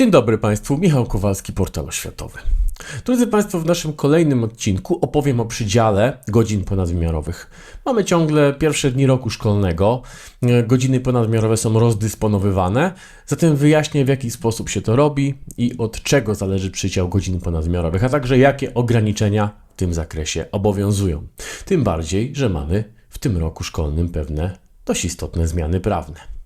Dzień dobry Państwu, Michał Kowalski, Portal Oświatowy. Drodzy Państwo, w naszym kolejnym odcinku opowiem o przydziale godzin ponadwymiarowych. Mamy ciągle pierwsze dni roku szkolnego, e, godziny ponadwymiarowe są rozdysponowywane, zatem wyjaśnię w jaki sposób się to robi i od czego zależy przydział godzin ponadwymiarowych, a także jakie ograniczenia w tym zakresie obowiązują. Tym bardziej, że mamy w tym roku szkolnym pewne dość istotne zmiany prawne.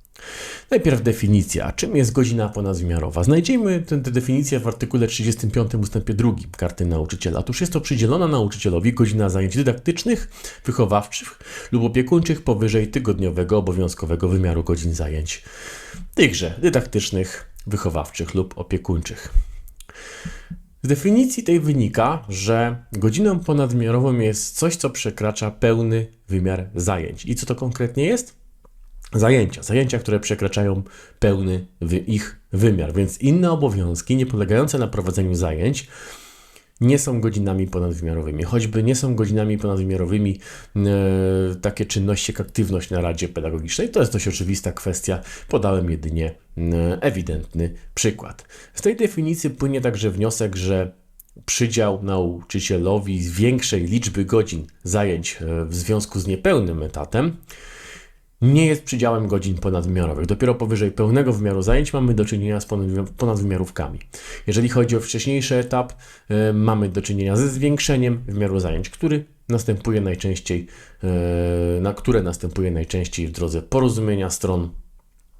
Najpierw definicja. Czym jest godzina ponadwymiarowa? Znajdziemy tę tę definicję w artykule 35 ust. 2 Karty Nauczyciela. Otóż jest to przydzielona nauczycielowi godzina zajęć dydaktycznych, wychowawczych lub opiekuńczych powyżej tygodniowego obowiązkowego wymiaru godzin zajęć tychże dydaktycznych, wychowawczych lub opiekuńczych. Z definicji tej wynika, że godziną ponadwymiarową jest coś, co przekracza pełny wymiar zajęć. I co to konkretnie jest? Zajęcia, zajęcia, które przekraczają pełny ich wymiar, więc inne obowiązki nie polegające na prowadzeniu zajęć nie są godzinami ponadwymiarowymi. Choćby nie są godzinami ponadwymiarowymi e, takie czynności jak aktywność na Radzie Pedagogicznej. To jest dość oczywista kwestia. Podałem jedynie e, ewidentny przykład. Z tej definicji płynie także wniosek, że przydział nauczycielowi większej liczby godzin zajęć e, w związku z niepełnym etatem nie jest przydziałem godzin ponadwymiarowych. Dopiero powyżej pełnego wymiaru zajęć mamy do czynienia z ponadwymi- ponadwymiarówkami. Jeżeli chodzi o wcześniejszy etap, e, mamy do czynienia ze zwiększeniem wymiaru zajęć, który następuje najczęściej, e, na które następuje najczęściej w drodze porozumienia stron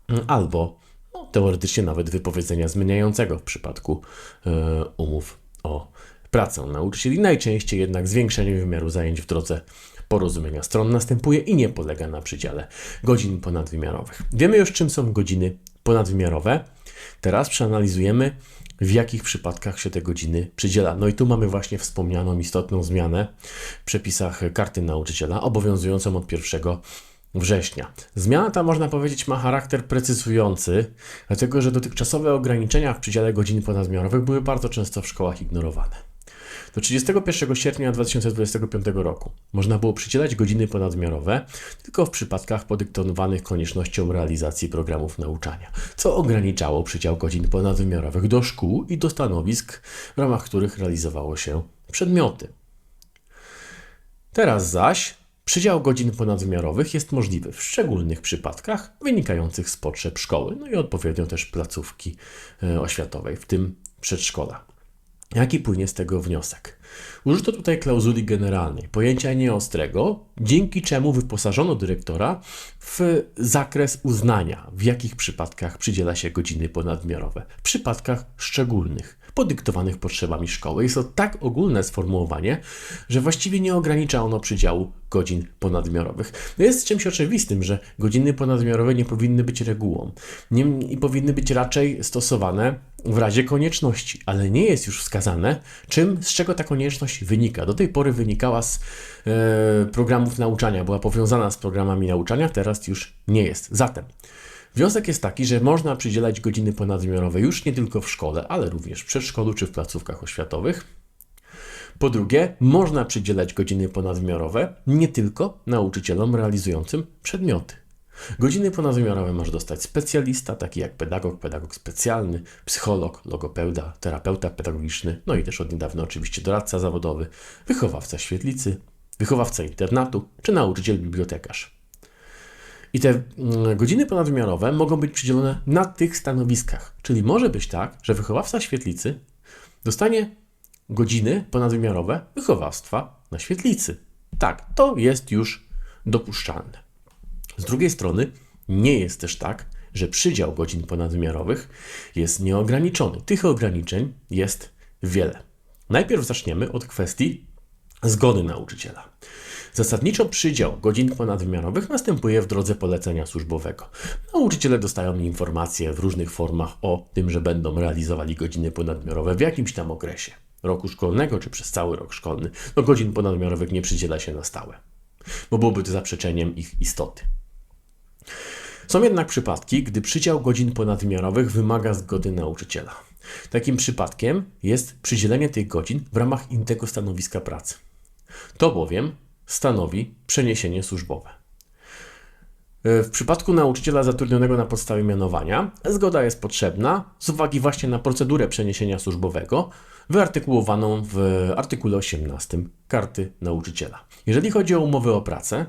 m, albo no, teoretycznie nawet wypowiedzenia zmieniającego w przypadku e, umów o pracę nauczycieli. Najczęściej jednak zwiększenie wymiaru zajęć w drodze porozumienia stron następuje i nie polega na przydziale godzin ponadwymiarowych. Wiemy już, czym są godziny ponadwymiarowe. Teraz przeanalizujemy, w jakich przypadkach się te godziny przydziela. No i tu mamy właśnie wspomnianą istotną zmianę w przepisach karty nauczyciela, obowiązującą od 1 września. Zmiana ta, można powiedzieć, ma charakter precyzujący, dlatego że dotychczasowe ograniczenia w przydziale godzin ponadwymiarowych były bardzo często w szkołach ignorowane. Do 31 sierpnia 2025 roku można było przydzielać godziny ponadmiarowe tylko w przypadkach podyktowanych koniecznością realizacji programów nauczania, co ograniczało przydział godzin ponadwymiarowych do szkół i do stanowisk, w ramach których realizowało się przedmioty. Teraz zaś przydział godzin ponadwymiarowych jest możliwy w szczególnych przypadkach wynikających z potrzeb szkoły, no i odpowiednio też placówki e, oświatowej, w tym przedszkola. Jaki płynie z tego wniosek? Użyto tutaj klauzuli generalnej, pojęcia nieostrego, dzięki czemu wyposażono dyrektora w zakres uznania, w jakich przypadkach przydziela się godziny ponadmiarowe. W przypadkach szczególnych, podyktowanych potrzebami szkoły. Jest to tak ogólne sformułowanie, że właściwie nie ogranicza ono przydziału godzin ponadmiarowych. No jest czymś oczywistym, że godziny ponadmiarowe nie powinny być regułą nie, i powinny być raczej stosowane w razie konieczności, ale nie jest już wskazane, czym, z czego ta konieczność wynika. Do tej pory wynikała z e, programów nauczania, była powiązana z programami nauczania, teraz już nie jest. Zatem wniosek jest taki, że można przydzielać godziny ponadwymiarowe już nie tylko w szkole, ale również w przedszkolu czy w placówkach oświatowych. Po drugie, można przydzielać godziny ponadwymiarowe nie tylko nauczycielom realizującym przedmioty. Godziny ponadwymiarowe może dostać specjalista, taki jak pedagog, pedagog specjalny, psycholog, logopeuda, terapeuta pedagogiczny, no i też od niedawna oczywiście doradca zawodowy, wychowawca świetlicy, wychowawca internatu czy nauczyciel bibliotekarz. I te mm, godziny ponadwymiarowe mogą być przydzielone na tych stanowiskach. Czyli może być tak, że wychowawca świetlicy dostanie godziny ponadwymiarowe wychowawstwa na świetlicy. Tak, to jest już dopuszczalne. Z drugiej strony nie jest też tak, że przydział godzin ponadwymiarowych jest nieograniczony. Tych ograniczeń jest wiele. Najpierw zaczniemy od kwestii zgody nauczyciela. Zasadniczo przydział godzin ponadwymiarowych następuje w drodze polecenia służbowego. Nauczyciele dostają informacje w różnych formach o tym, że będą realizowali godziny ponadmiarowe w jakimś tam okresie roku szkolnego czy przez cały rok szkolny. No godzin ponadmiarowych nie przydziela się na stałe, bo byłoby to zaprzeczeniem ich istoty. Są jednak przypadki, gdy przydział godzin ponadwymiarowych wymaga zgody nauczyciela. Takim przypadkiem jest przydzielenie tych godzin w ramach innego stanowiska pracy. To bowiem stanowi przeniesienie służbowe. E, W przypadku nauczyciela zatrudnionego na podstawie mianowania zgoda jest potrzebna z uwagi właśnie na procedurę przeniesienia służbowego wyartykułowaną w artykule 18 Karty Nauczyciela. Jeżeli chodzi o umowy o pracę,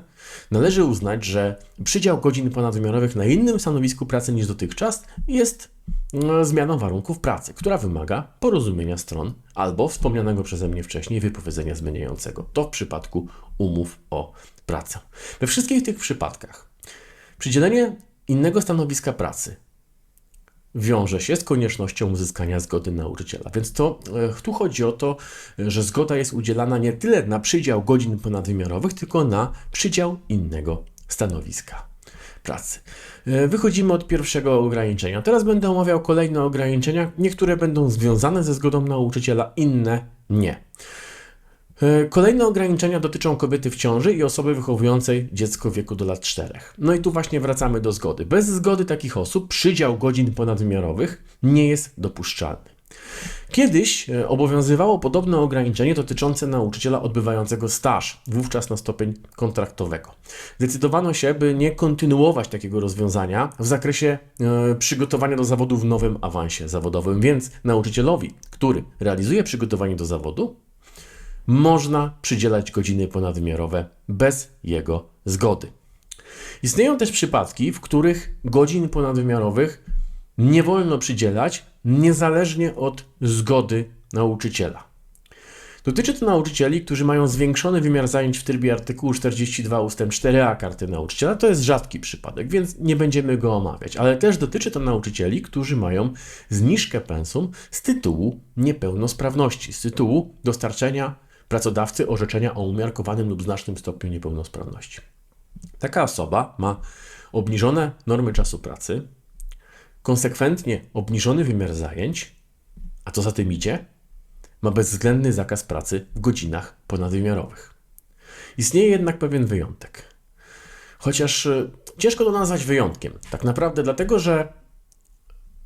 należy uznać, że przydział godzin ponadwymiarowych na innym stanowisku pracy niż dotychczas jest mm, zmianą warunków pracy, która wymaga porozumienia stron albo wspomnianego przeze mnie wcześniej wypowiedzenia zmieniającego. To w przypadku umów o pracę. We wszystkich tych przypadkach Przydzielenie innego stanowiska pracy wiąże się z koniecznością uzyskania zgody nauczyciela. Więc to e, tu chodzi o to, że zgoda jest udzielana nie tyle na przydział godzin ponadwymiarowych, tylko na przydział innego stanowiska pracy. E, Wychodzimy od pierwszego ograniczenia. Teraz będę omawiał kolejne ograniczenia. Niektóre będą związane ze zgodą nauczyciela, inne nie. E, Kolejne ograniczenia dotyczą kobiety w ciąży i osoby wychowującej dziecko w wieku do lat 4. No i tu właśnie wracamy do zgody. Bez zgody takich osób przydział godzin ponadwymiarowych nie jest dopuszczalny. Kiedyś e, obowiązywało podobne ograniczenie dotyczące nauczyciela odbywającego staż, wówczas na stopień kontraktowego. Zdecydowano się, by nie kontynuować takiego rozwiązania w zakresie e, przygotowania do zawodu w nowym awansie zawodowym, więc nauczycielowi, który realizuje przygotowanie do zawodu, można przydzielać godziny ponadwymiarowe bez jego zgody. Istnieją też przypadki, w których godzin ponadwymiarowych nie wolno przydzielać niezależnie od zgody nauczyciela. Dotyczy to nauczycieli, którzy mają zwiększony wymiar zajęć w trybie artykułu 42 ust. 4a karty nauczyciela. To jest rzadki przypadek, więc nie będziemy go omawiać, ale też dotyczy to nauczycieli, którzy mają zniżkę pensum z tytułu niepełnosprawności, z tytułu dostarczenia pracodawcy orzeczenia o umiarkowanym lub znacznym stopniu niepełnosprawności. Taka osoba ma obniżone normy czasu pracy, konsekwentnie obniżony wymiar zajęć, a co za tym idzie, ma bezwzględny zakaz pracy w godzinach ponadwymiarowych. Istnieje jednak pewien wyjątek. Chociaż y, ciężko to nazwać wyjątkiem, tak naprawdę dlatego, że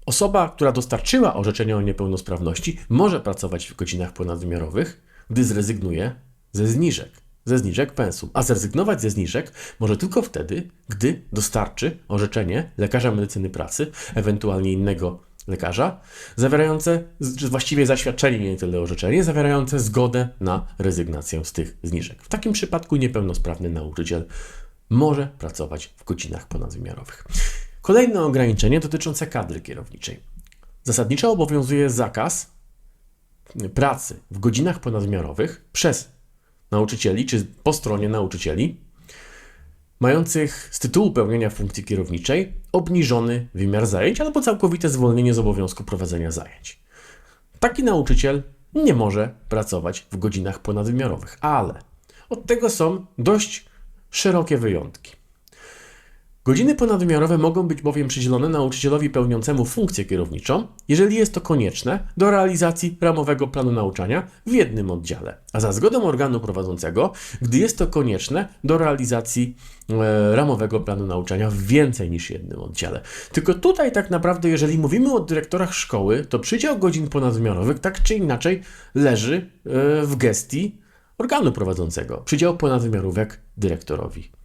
osoba, która dostarczyła orzeczenia o niepełnosprawności, może pracować w godzinach ponadwymiarowych, gdy zrezygnuje ze zniżek, ze zniżek pensum. A zrezygnować ze zniżek może tylko wtedy, gdy dostarczy orzeczenie lekarza medycyny pracy, ewentualnie innego lekarza, zawierające, czy właściwie zaświadczenie, nie tyle orzeczenie, zawierające zgodę na rezygnację z tych zniżek. W takim przypadku niepełnosprawny nauczyciel może pracować w godzinach ponadwymiarowych. Kolejne ograniczenie dotyczące kadry kierowniczej. Zasadniczo obowiązuje zakaz pracy w godzinach ponadmiarowych przez nauczycieli, czy po stronie nauczycieli, mających z tytułu pełnienia funkcji kierowniczej obniżony wymiar zajęć albo całkowite zwolnienie z obowiązku prowadzenia zajęć. Taki nauczyciel nie może pracować w godzinach ponadwymiarowych, ale od tego są dość szerokie wyjątki. Godziny ponadwymiarowe mogą być bowiem przydzielone nauczycielowi pełniącemu funkcję kierowniczą, jeżeli jest to konieczne do realizacji ramowego planu nauczania w jednym oddziale, a za zgodą organu prowadzącego, gdy jest to konieczne do realizacji e, ramowego planu nauczania w więcej niż jednym oddziale. Tylko tutaj tak naprawdę, jeżeli mówimy o dyrektorach szkoły, to przydział godzin ponadwymiarowych tak czy inaczej leży e, w gestii organu prowadzącego. Przydział ponadwymiarówek dyrektorowi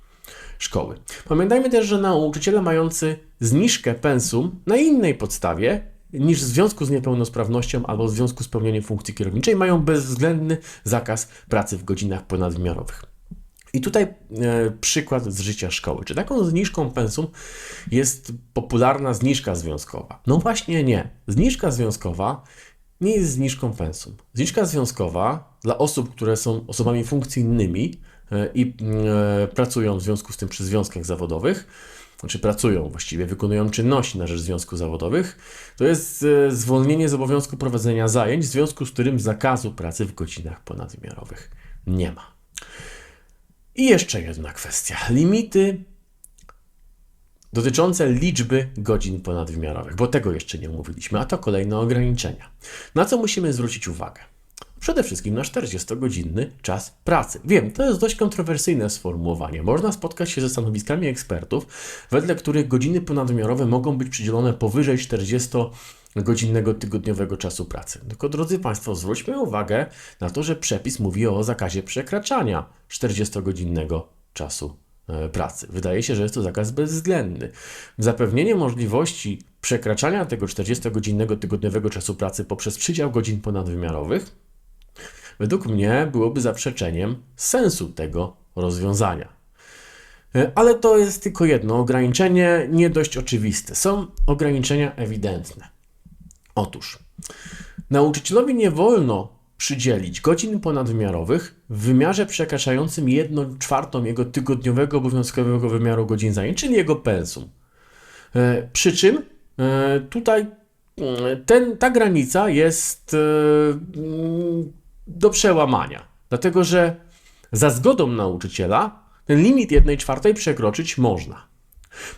szkoły. Pamiętajmy też, że nauczyciele mający zniżkę pensum na innej podstawie niż w związku z niepełnosprawnością albo w związku z pełnieniem funkcji kierowniczej mają bezwzględny zakaz pracy w godzinach ponadwymiarowych. I tutaj e, przykład z życia szkoły. Czy taką zniżką pensum jest popularna zniżka związkowa? No właśnie nie. Zniżka związkowa nie jest zniżką pensum. Zniżka związkowa dla osób, które są osobami funkcyjnymi, i e, pracują w związku z tym przy związkach zawodowych, czy pracują właściwie, wykonują czynności na rzecz związków zawodowych, to jest e, zwolnienie z obowiązku prowadzenia zajęć, w związku z którym zakazu pracy w godzinach ponadwymiarowych nie ma. I jeszcze jedna kwestia. Limity dotyczące liczby godzin ponadwymiarowych, bo tego jeszcze nie omówiliśmy, a to kolejne ograniczenia. Na co musimy zwrócić uwagę? Przede wszystkim na 40-godzinny czas pracy. Wiem, to jest dość kontrowersyjne sformułowanie. Można spotkać się ze stanowiskami ekspertów, wedle których godziny ponadwymiarowe mogą być przydzielone powyżej 40-godzinnego tygodniowego czasu pracy. Tylko drodzy Państwo, zwróćmy uwagę na to, że przepis mówi o zakazie przekraczania 40-godzinnego czasu e, pracy. Wydaje się, że jest to zakaz bezwzględny. Zapewnienie możliwości przekraczania tego 40-godzinnego tygodniowego czasu pracy poprzez przydział godzin ponadwymiarowych według mnie byłoby zaprzeczeniem sensu tego rozwiązania. E, Ale to jest tylko jedno ograniczenie, nie dość oczywiste. Są ograniczenia ewidentne. Otóż nauczycielowi nie wolno przydzielić godzin ponadwymiarowych w wymiarze przekraczającym 1 czwartą jego tygodniowego obowiązkowego wymiaru godzin zajęć, czyli jego pensum. E, Przy czym e, tutaj e, ten, ta granica jest mm, do przełamania, dlatego że za zgodą nauczyciela ten limit 1 czwartej przekroczyć można.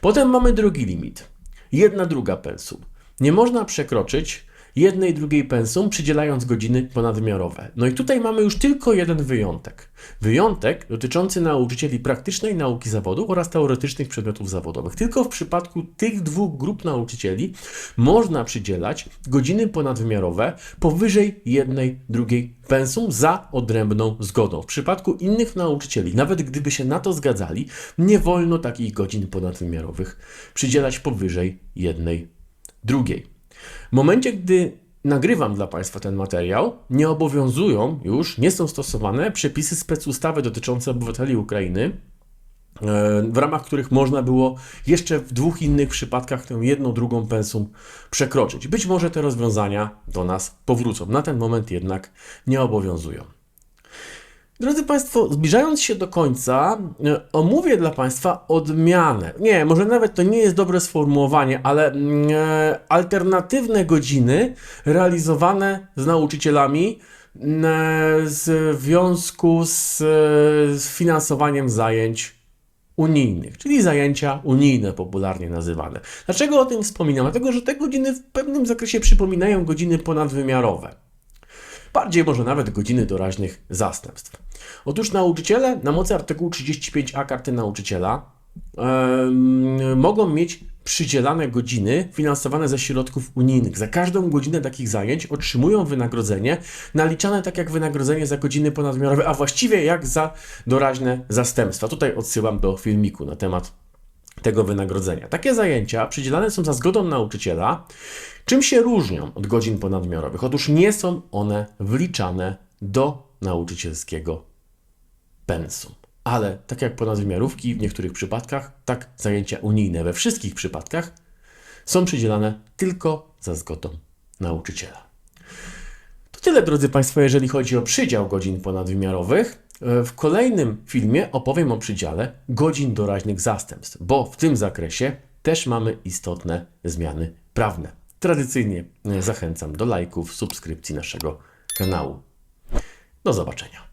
Potem mamy drugi limit. Jedna druga pensum. Nie można przekroczyć jednej drugiej pensum, przydzielając godziny ponadwymiarowe. No i tutaj mamy już tylko jeden wyjątek. Wyjątek dotyczący nauczycieli praktycznej nauki zawodu oraz teoretycznych przedmiotów zawodowych. Tylko w przypadku tych dwóch grup nauczycieli można przydzielać godziny ponadwymiarowe powyżej jednej drugiej pensum za odrębną zgodą. W przypadku innych nauczycieli, nawet gdyby się na to zgadzali, nie wolno takich godzin ponadwymiarowych przydzielać powyżej jednej drugiej. W momencie, gdy nagrywam dla Państwa ten materiał, nie obowiązują już, nie są stosowane przepisy specustawy dotyczące obywateli Ukrainy, e, w ramach których można było jeszcze w dwóch innych przypadkach tę jedną, drugą pensum przekroczyć. Być może te rozwiązania do nas powrócą. Na ten moment jednak nie obowiązują. Drodzy Państwo, zbliżając się do końca, e, omówię dla Państwa odmianę. Nie, może nawet to nie jest dobre sformułowanie, ale mm, e, alternatywne godziny realizowane z nauczycielami mm, e, w związku z, e, z finansowaniem zajęć unijnych, czyli zajęcia unijne popularnie nazywane. Dlaczego o tym wspominam? Dlatego, że te godziny w pewnym zakresie przypominają godziny ponadwymiarowe bardziej może nawet godziny doraźnych zastępstw. Otóż nauczyciele na mocy artykułu 35a karty nauczyciela em, mogą mieć przydzielane godziny finansowane ze środków unijnych. Za każdą godzinę takich zajęć otrzymują wynagrodzenie naliczane tak jak wynagrodzenie za godziny ponadmiarowe, a właściwie jak za doraźne zastępstwa. Tutaj odsyłam do filmiku na temat tego wynagrodzenia. Takie zajęcia przydzielane są za zgodą nauczyciela. Czym się różnią od godzin ponadmiarowych? Otóż nie są one wliczane do nauczycielskiego pensum. Ale tak jak ponadwymiarówki w niektórych przypadkach, tak zajęcia unijne we wszystkich przypadkach są przydzielane tylko za zgodą nauczyciela. To tyle, drodzy Państwo, jeżeli chodzi o przydział godzin ponadwymiarowych. E, W kolejnym filmie opowiem o przydziale godzin doraźnych zastępstw, bo w tym zakresie też mamy istotne zmiany prawne. Tradycyjnie e, zachęcam do lajków, subskrypcji naszego kanału. Do zobaczenia.